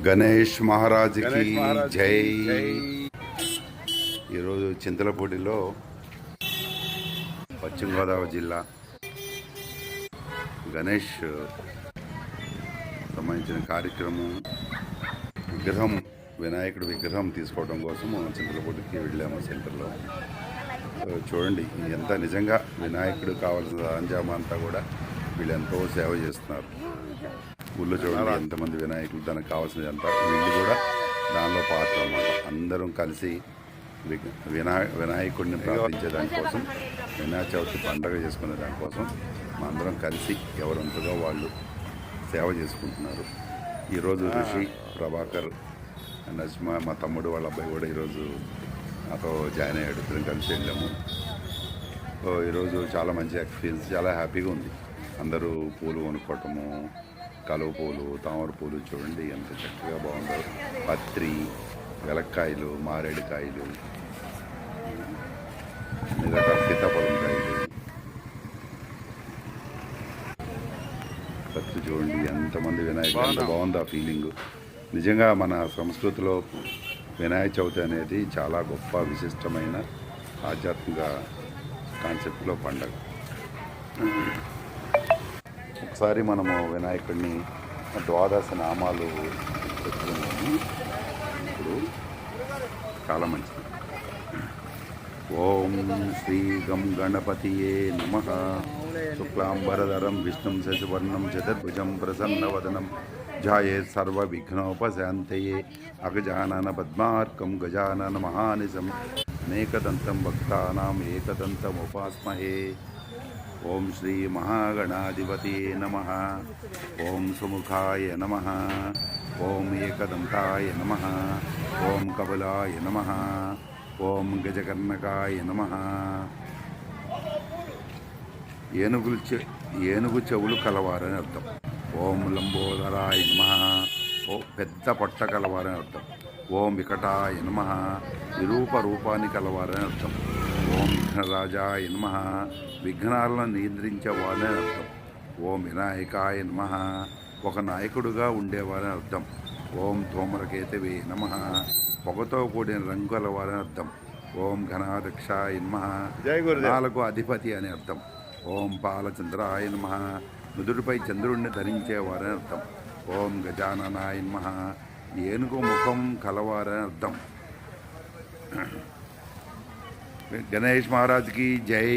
గణేష్ మహారాజ్కి మహారాజ్ జై. ఈరోజు చింతలపూడిలో పశ్చిమ గోదావరి జిల్లా గణేష్ సంబంధించిన కార్యక్రమం విగ్రహం వినాయకుడి విగ్రహం తీసుకోవడం కోసం చింతలపూడికి వెళ్ళాము సెంటర్లో. చూడండి ఎంత నిజంగా వినాయకుడు కావాల్సిన అంజామా అంతా కూడా వీళ్ళు ఎంతో సేవ చేస్తున్నారు. ఊళ్ళో చూడండి ఎంతమంది వినాయకులు దానికి కావాల్సినది అంతా. వీళ్ళు కూడా దానిలో పాత్ర అన్నమాట. అందరం కలిసి వినా వినాయకుడిని ప్రార్థించే దానికోసం వినాయక చవితి పండగ చేసుకునే దానికోసం మా అందరం కలిసి ఎవరంతగా వాళ్ళు సేవ చేసుకుంటున్నారు. ఈరోజు ఋషి ప్రభాకర్ నజ్మా మా తమ్ముడు వాళ్ళ అబ్బాయి కూడా ఈరోజు నాతో జాయిన్ అయ్యాడు. ఇద్దరం కలిసి వెళ్ళాము. ఈరోజు చాలా మంచి ఎక్స్పీరియన్స్ చాలా హ్యాపీగా ఉంది. అందరూ పూలు కొనుక్కోవటము కలువ పూలు తామర పూలు చూడండి ఎంత చక్కగా బాగుందో. పత్రి వెలక్కాయలు మారేడుకాయలు అన్ని రకాల సీతాఫలం కాయలు. పత్రి చూడండి ఎంతమంది వినాయకులు ఎంత బాగుంది ఆ ఫీలింగ్ నిజంగా మన సంస్కృతిలో వినాయక చవితి అనేది చాలా గొప్ప విశిష్టమైన ఆధ్యాత్మిక కాన్సెప్ట్లో పండగ. ఒకసారి మనము వినాయకుడిని ద్వాదశ నామాలు చెప్తున్నాము ఇప్పుడు చాలా మంచిది. ఓం శ్రీ గం గణపతియే నమ. శుక్లాంబరధరం విష్ణుం శశివర్ణం చతుర్భుజం ప్రసన్నవదనం. ధ్యాయే సర్వవిఘ్నోపశాంతయే. అగజానన పద్మార్కం గజానన మహానిజం అనేకదంతం భక్తానాం ఏకదంతముపాస్మహే. ఓం శ్రీ మహాగణాధిపతే నమ. ఓం సుముఖాయ నమ. ఓం ఏకదంతాయ నమ. ఓం కబలాయ నమ. ఓం గజకర్ణకాయ నమ. ఏనుగులు చె ఏనుగు చెవులు కలవారని అర్థం. ఓం లంబోదరాయ నమ. ఓ పెద్ద పొట్ట కలవారని అర్థం. ఓం వికటాయ నమ. విరూప రూపాన్ని కలవారని అర్థం. విఘ్నరాజాయ నమ. విఘ్నాలను నియంత్రించేవారని అర్థం. ఓం వినాయకాయ నమ. ఒక నాయకుడుగా ఉండేవారని అర్థం. ఓం ధూమరకేతవే నమ. పొగతో కూడిన రంగు కలవారని అర్థం. ఓం ఘనాదక్షాయ నమ. జై గురుదేవ్. నాలుగు అధిపతి అని అర్థం. ఓం పాలచంద్రాయ నమ. నుదుటిపై చంద్రుణ్ణి ధరించేవారని అర్థం. ఓం గజాననాయ నమ. ఏనుగు ముఖం కలవారని అర్థం. గణేష్ మహారాజ్కి జై